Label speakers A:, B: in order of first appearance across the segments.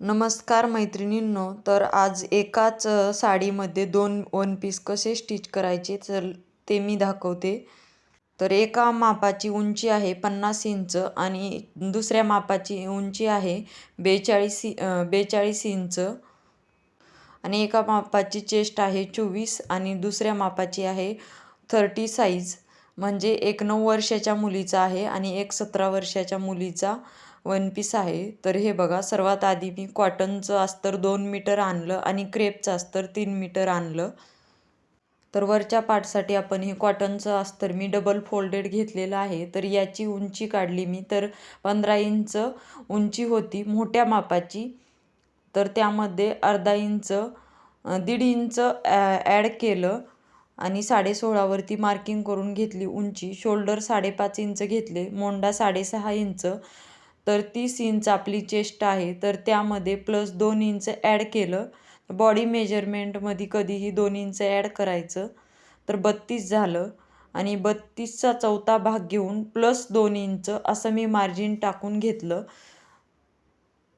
A: नमस्कार मैत्रिणींनो तर आज एकाच साडीमध्ये दोन वन पीस कसे स्टिच करायचे तर ते मी दाखवते. तर एका मापाची उंची आहे पन्नास इंच आणि दुसऱ्या मापाची उंची आहे बेचाळीस बेचाळीस इंच. आणि एका मापाची चेस्ट आहे चोवीस आणि दुसऱ्या मापाची आहे थर्टी साईज म्हणजे एक नऊ वर्षाच्या मुलीचा आहे आणि एक सतरा वर्षाच्या मुलीचा. वन पीस आहे. तर हे बघा सर्वात आधी मी कॉटनचं अस्तर दोन मीटर आणलं आणि क्रेपचं अस्तर तीन मीटर आणलं. तर वरच्या पाठसाठी आपण हे कॉटनचं अस्तर मी डबल फोल्डेड घेतलेलं आहे. तर याची उंची काढली मी. तर पंधरा इंच उंची होती मोठ्या मापाची. तर त्यामध्ये अर्धा इंच दीड इंच ॲड केलं आणि साडेसोळावरती मार्किंग करून घेतली उंची. शोल्डर साडेपाच इंच घेतले मोंडा साडेसहा इंच तर तीस इंच आपली चेस्ट आहे तर त्यामध्ये प्लस दोन इंच ॲड केलं. बॉडी मेजरमेंटमध्ये कधीही दोन इंच ॲड करायचं. तर बत्तीस झालं. आणि बत्तीसचा चौथा भाग घेऊन प्लस दोन इंच असं मी मार्जिन टाकून घेतलं.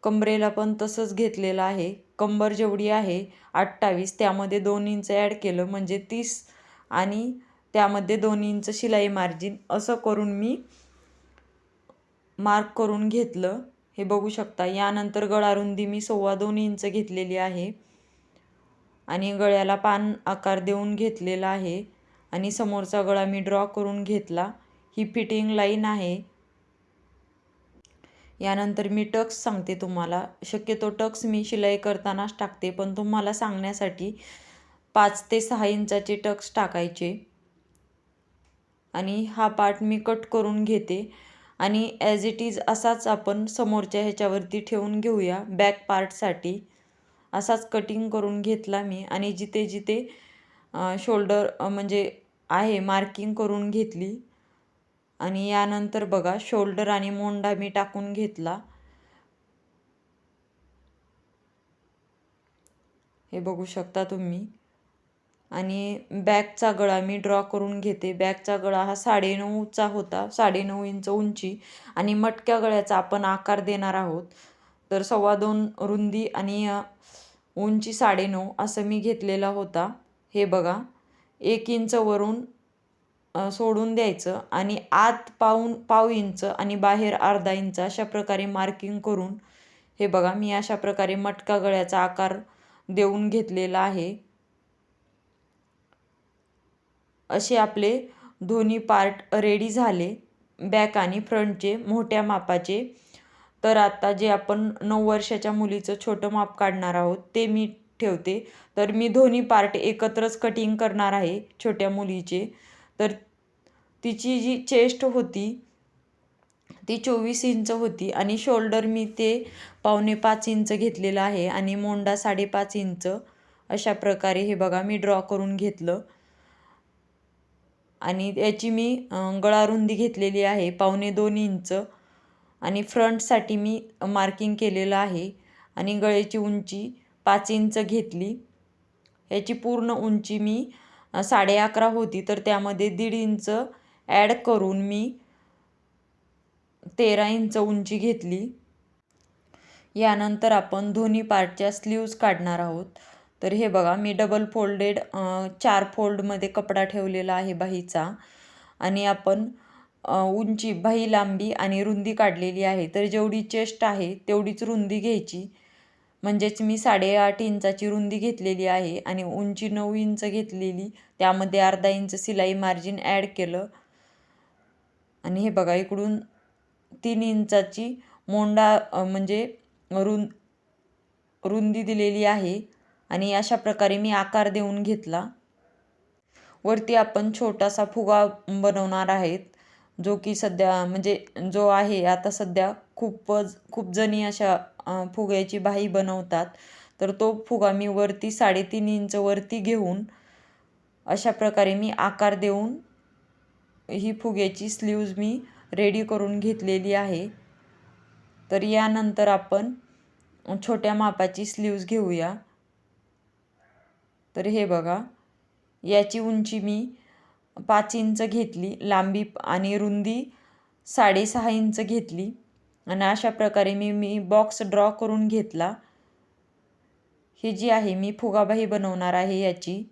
A: कंबरेला पण तसंच घेतलेलं आहे. कंबर जेवढी आहे अठ्ठावीस त्यामध्ये दोन इंच ॲड केलं म्हणजे तीस. आणि त्यामध्ये दोन इंच शिलाई मार्जिन असं करून मी मार्क करून घेतलं. हे बघू शकता. यानंतर गळारुंदी मी सव्वा दोन इंच घेतलेली आहे. आणि गळ्याला पान आकार देऊन घेतलेला आहे. आणि समोरचा गळा मी ड्रॉ करून घेतला. ही फिटिंग लाईन आहे. यानंतर मी टक्स सांगते तुम्हाला. शक्यतो टक्स मी शिलाई करतानाच टाकते. पण तुम्हाला सांगण्यासाठी पाच ते सहा इंचाचे टक्स टाकायचे. आणि हा पार्ट मी कट करून घेते. आणि ॲज इट इज असाच आपण समोरच्या ह्याच्यावरती ठेवून घेऊया बॅक पार्टसाठी असाच कटिंग करून घेतला मी आणि जिथे जिथे शोल्डर म्हणजे आहे मार्किंग करून घेतली. आणि यानंतर बघा शोल्डर आणि मोंडा मी टाकून घेतला. हे बघू शकता तुम्ही. आणि बॅकचा गळा मी ड्रॉ करून घेते. बॅकचा गळा हा साडेनऊचा होता. साडेनऊ इंच उंची आणि मटक्या गळ्याचा आपण आकार देणार आहोत. तर सव्वा दोन रुंदी आणि उंची साडेनऊ असं मी घेतलेला होता. हे बघा. एक इंच वरून सोडून द्यायचं आणि आत पाऊन पाव इंच आणि बाहेर अर्धा इंच अशा प्रकारे मार्किंग करून हे बघा मी अशा प्रकारे मटका गळ्याचा आकार देऊन घेतलेला आहे. असे आपले दोन्ही पार्ट रेडी झाले. बॅक आणि फ्रंटचे मोठ्या मापाचे. तर आता जे आपण नऊ वर्षाच्या मुलीचं छोटं माप काढणार आहोत ते मी ठेवते. तर मी दोन्ही पार्ट एकत्रच कटिंग करणार आहे छोट्या मुलीचे. तर तिची जी चेस्ट होती ती चोवीस इंच होती आणि शोल्डर मी ते पावणे पाच इंच घेतलेलं आहे आणि मोंडा साडेपाच इंच अशा प्रकारे हे बघा मी ड्रॉ करून घेतलं. आणि याची मी गळारुंदी घेतलेली आहे. पावणे दोन इंच. आणि फ्रंटसाठी मी मार्किंग केलेलं आहे. आणि गळ्याची उंची पाच इंच घेतली. याची पूर्ण उंची मी साडे अकरा होती. तर त्यामध्ये दीड इंच ॲड करून मी तेरा इंच उंची घेतली. यानंतर आपण दोन्ही पार्टच्या स्लीव्ज काढणार आहोत. तर हे बघा मी डबल फोल्डेड चार फोल्डमध्ये कपडा ठेवलेला आहे बाहीचा. आणि आपण उंची बाही लांबी आणि रुंदी काढलेली आहे. तर जेवढी चेस्ट आहे तेवढीच रुंदी घ्यायची. म्हणजेच मी साडेआठ इंचाची रुंदी घेतलेली आहे आणि उंची नऊ इंच घेतलेली. त्यामध्ये अर्धा इंच सिलाई मार्जिन ॲड केलं. आणि हे बघा इकडून तीन इंचाची मोंडा म्हणजे रुं रुंदी दिलेली आहे. आणि अशा प्रकारे मी आकार देऊन घेतला. वरती आपण छोटासा फुगा बनवणार आहेत जो की सध्या म्हणजे जो आहे आता सध्या खूपच खूप जणी अशा फुग्याची बाही बनवतात. तर तो फुगा मी वरती साडेतीन इंच वरती घेऊन अशा प्रकारे मी आकार देऊन ही फुग्याची स्लीव्ज मी रेडी करून घेतलेली आहे. तर यानंतर आपण छोट्या मापाची स्लीव्ज घेऊया. तर हे बघा. याची उंची मी पाच इंच घेतली लांबी आणि रुंदी साडेसहा इंच घेतली. आणि अशा प्रकारे मी मी बॉक्स ड्रॉ करून घेतला. ही जी आहे मी फुगाबाई बनवणार आहे याची.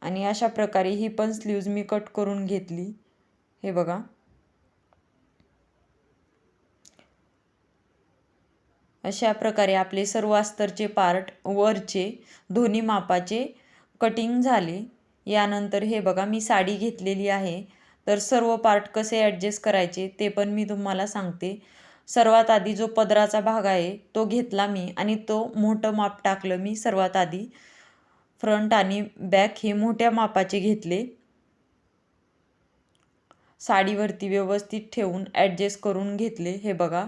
A: आणि अशा प्रकारे ही पण स्लीव्ज मी कट करून घेतली. हे बघा. अशा प्रकारे आपले सर्व अस्तरचे पार्ट वरचे दोन्ही मापाचे कटिंग झाले. यानंतर हे बघा मी साडी घेतलेली आहे. तर सर्व पार्ट कसे ॲडजस्ट करायचे ते पण मी तुम्हाला सांगते. सर्वात आधी जो पदराचा भाग आहे तो घेतला मी आणि तो मोठं माप टाकलं मी सर्वात आधी. फ्रंट आणि बॅक हे मोठ्या मापाचे घेतले. साडीवरती व्यवस्थित ठेवून ॲडजस्ट करून घेतले. हे बघा.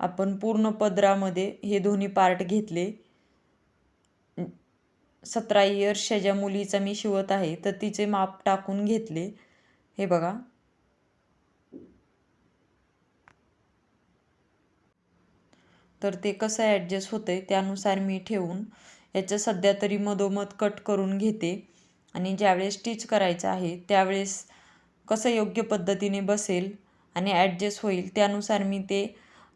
A: आपण पूर्ण पदरामध्ये हे दोन्ही पार्ट घेतले. सतरा इयर्सच्या ज्या मुलीचा मी शिवत आहे तर तिचे माप टाकून घेतले. हे बघा. तर ते कसं ॲडजस्ट होतं त्यानुसार मी ठेवून याचं सध्या तरी मधोमध कट करून घेते. आणि ज्यावेळेस स्टिच करायचं आहे त्यावेळेस कसं योग्य पद्धतीने बसेल आणि ॲडजस्ट होईल त्यानुसार मी ते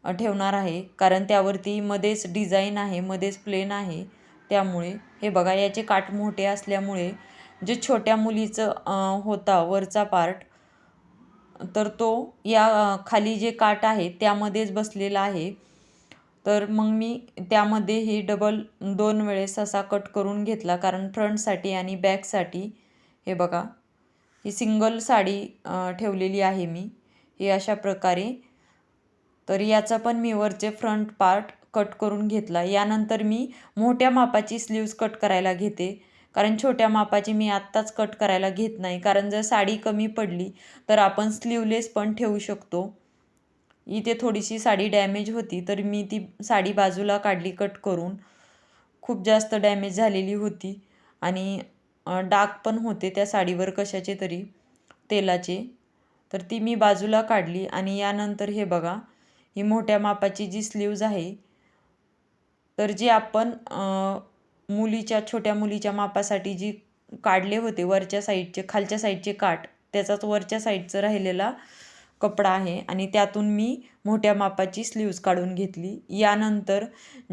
A: ठेवणार आहे. कारण त्यावरती मध्येच डिझाईन आहे मध्येच प्लेन आहे. त्यामुळे हे बघा याचे काठ मोठे असल्यामुळे जे छोट्या मुलीचं होता वरचा पार्ट तर तो या खाली जे काठ आहे त्यामध्येच बसलेला आहे. तर मग मी त्यामध्ये ही डबल दोन वेळेस असा कट करून घेतला. कारण फ्रंटसाठी आणि बॅकसाठी हे बघा ही सिंगल साडी ठेवलेली आहे मी. हे अशा प्रकारे तर याचा पण मी वरचे फ्रंट पार्ट कट करून घेतला. यानंतर मी मोठ्या मापाची स्लीव्ज कट करायला घेते. कारण छोट्या मापाची मी आत्ताच कट करायला घेत नाही. कारण जर साडी कमी पडली तर आपण स्लीवलेस पण ठेवू शकतो. इथे थोडीशी साडी डॅमेज होती तर मी ती साडी बाजूला काढली कट करून. खूप जास्त डॅमेज झालेली होती. आणि डाग पण होते त्या साडीवर कशाचे तरी तेलाचे. तर ती मी बाजूला काढली आणि यानंतर हे बघा ही मोठ्या मापाची जी स्लीव्ज आहे तर जे आपण मुलीच्या छोट्या मुलीच्या मापासाठी जी काढले होते वरच्या साईडचे खालच्या साईडचे काठ त्याचाच वरच्या साईडचं राहिलेला कपडा आहे आणि त्यातून मी मोठ्या मापाची स्लीव्ज काढून घेतली. यानंतर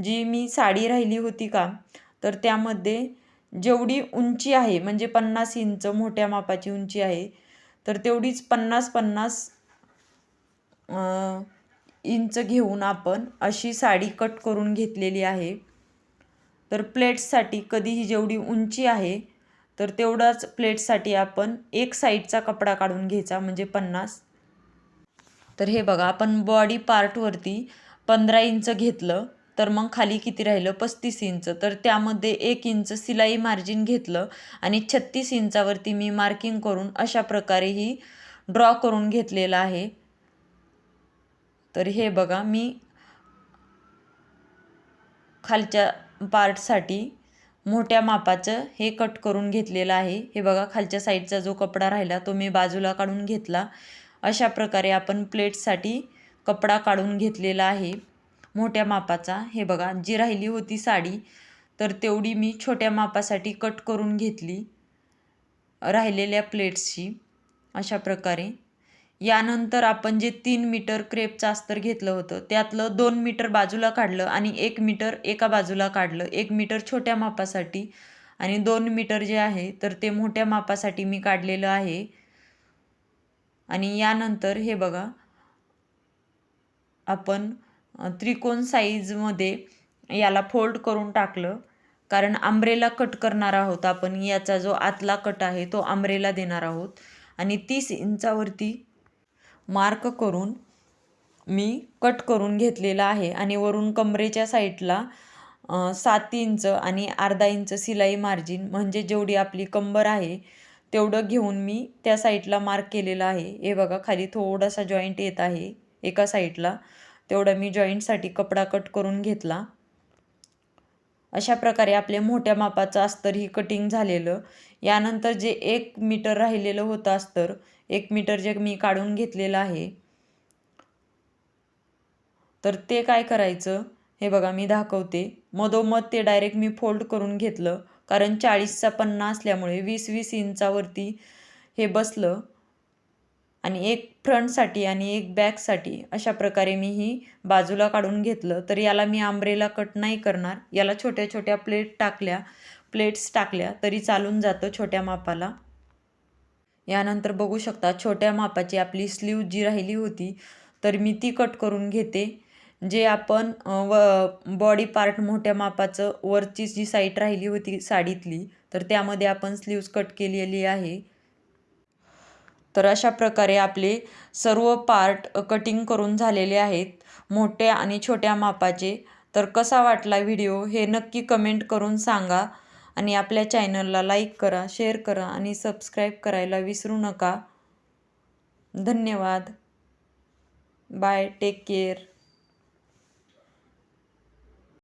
A: जी मी साडी राहिली होती का तर त्यामध्ये जेवढी उंची आहे म्हणजे पन्नास इंच मोठ्या मापाची उंची आहे तर तेवढीच पन्नास पन्नास इंच घेऊन आपण अशी साडी कट करून घेतलेली आहे. तर प्लेट्ससाठी कधीही जेवढी उंची आहे तर तेवढाच प्लेट्ससाठी आपण एक साईडचा कपडा काढून घ्यायचा म्हणजे पन्नास. तर हे बघा आपण बॉडी पार्टवरती पंधरा इंच घेतलं तर मग खाली किती राहिलं? पस्तीस इंच. तर त्यामध्ये एक इंच सिलाई मार्जिन घेतलं आणि छत्तीस इंचावरती मी मार्किंग करून अशा प्रकारे ही ड्रॉ करून घेतलेलं आहे. तर हे बघा मी खालच्या पार्टसाठी मोठ्या मापाचं हे कट करून घेतलेलं आहे. हे बघा खालच्या साईडचा जो कपडा राहिला तो मी बाजूला काढून घेतला. अशा प्रकारे आपण प्लेट्ससाठी कपडा काढून घेतलेला आहे मोठ्या मापाचा. हे बघा जी राहिली होती साडी तर तेवढी मी छोट्या मापासाठी कट करून घेतली राहिलेल्या प्लेट्सची. अशा प्रकारे यानंतर आपण जे तीन मीटर क्रेपचं अस्तर घेतलं होतं त्यातलं दोन मीटर बाजूला काढलं आणि एक मीटर एका बाजूला काढलं. एक मीटर छोट्या मापासाठी आणि दोन मीटर जे आहे तर ते मोठ्या मापासाठी मी काढलेलं आहे. आणि यानंतर हे बघा आपण त्रिकोण साईजमध्ये याला फोल्ड करून टाकलं. कारण आंब्रेला कट करणार आहोत आपण. याचा जो आतला कट आहे तो आंब्रेला देणार आहोत. आणि तीस इंचावरती मार्क करून मी कट करून घेतलेला आहे आणि वरून कमरेच्या साईडला सात इंच आणि अर्धा इंच सिलाई मार्जिन म्हणजे जेवढी आपली कंबर आहे तेवढं घेऊन मी त्या साईडला मार्क केलेलं आहे. हे बघा खाली थोडासा जॉईंट येत आहे एका साईडला. तेवढं मी जॉईंटसाठी कपडा कट करून घेतला. अशा प्रकारे आपल्या मोठ्या मापाचं अस्तर ही कटिंग झालेलं. यानंतर जे एक मीटर राहिलेलं होतं अस्तर एक मीटर जे मी काढून घेतलेलं आहे. तर ते काय करायचं? हे बघा मी दाखवते. मधोमध ते डायरेक्ट मी फोल्ड करून घेतलं. कारण चाळीसचा पन्ना असल्यामुळे वीस वीस इंचावरती हे बसलं. आणि एक फ्रंटसाठी आणि एक बॅकसाठी अशा प्रकारे मी ही बाजूला काढून घेतलं. तर याला मी आंब्रेला कट नाही करणार. याला छोट्या छोट्या प्लेट टाकल्या प्लेट्स टाकल्या तरी चालून जातं छोट्या मापाला. यानंतर बघू शकता छोट्या मापाची आपली स्लीव जी राहिली होती तर मी ती कट करून घेते. जे आपण व बॉडी पार्ट मोठ्या मापाचं वरची जी साईट राहिली होती साडीतली तर त्यामध्ये आपण स्लीव्स कट केलेली आहे. तर अशा प्रकारे आपले सर्व पार्ट कटिंग करून झालेले आहेत. मोठ्या आणि छोट्या मापाचे. तर कसा वाटला व्हिडिओ हे नक्की कमेंट करून सांगा. आणि आपल्या चॅनलला लाईक करा शेअर करा आणि सबस्क्राईब करायला विसरू नका. धन्यवाद. Bye take care